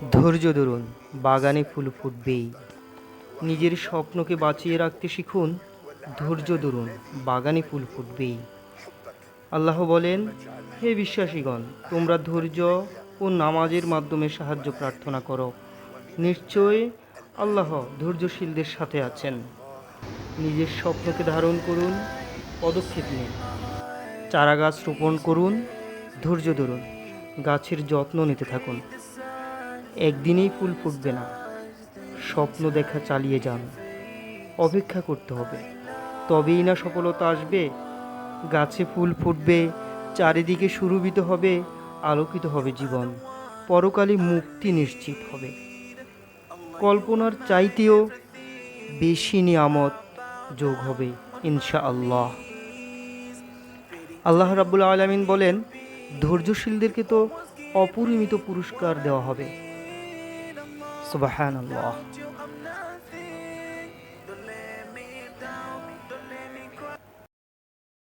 ধৈর্য ধরুন, বাগানে ফুল ফুটবেই। নিজের স্বপ্নকে বাঁচিয়ে রাখতে শিখুন, ধৈর্য ধরুন, বাগানে ফুল ফুটবেই। আল্লাহ বলেন, হে বিশ্বাসীগণ, তোমরা ধৈর্য ও নামাজের মাধ্যমে সাহায্য প্রার্থনা করো। নিশ্চয় আল্লাহ ধৈর্যশীলদের সাথে আছেন। নিজের স্বপ্নকে ধারণ করুন, পদক্ষেপ নিন। চারা গাছ রোপণ করুন, ধৈর্য ধরুন, গাছের যত্ন নিতে থাকুন। একদিনেই ফুল ফুটবে না। স্বপ্ন দেখা চালিয়ে যান। অপেক্ষা করতে হবে। তবেই না সফলতা আসবে। গাছে ফুল ফুটবে, চারিদিকে সুরভিত হবে, আলোকিত হবে জীবন। পরকালে মুক্তি নিশ্চিত হবে। কল্পনার চাইতেও বেশি নিয়ামত যোগ হবে ইনশা আল্লাহ আল্লাহ রাব্বুল আলমিন বলেন, ধৈর্যশীলদেরকে তো অপরিমিত পুরস্কার দেওয়া হবে। সুবাহান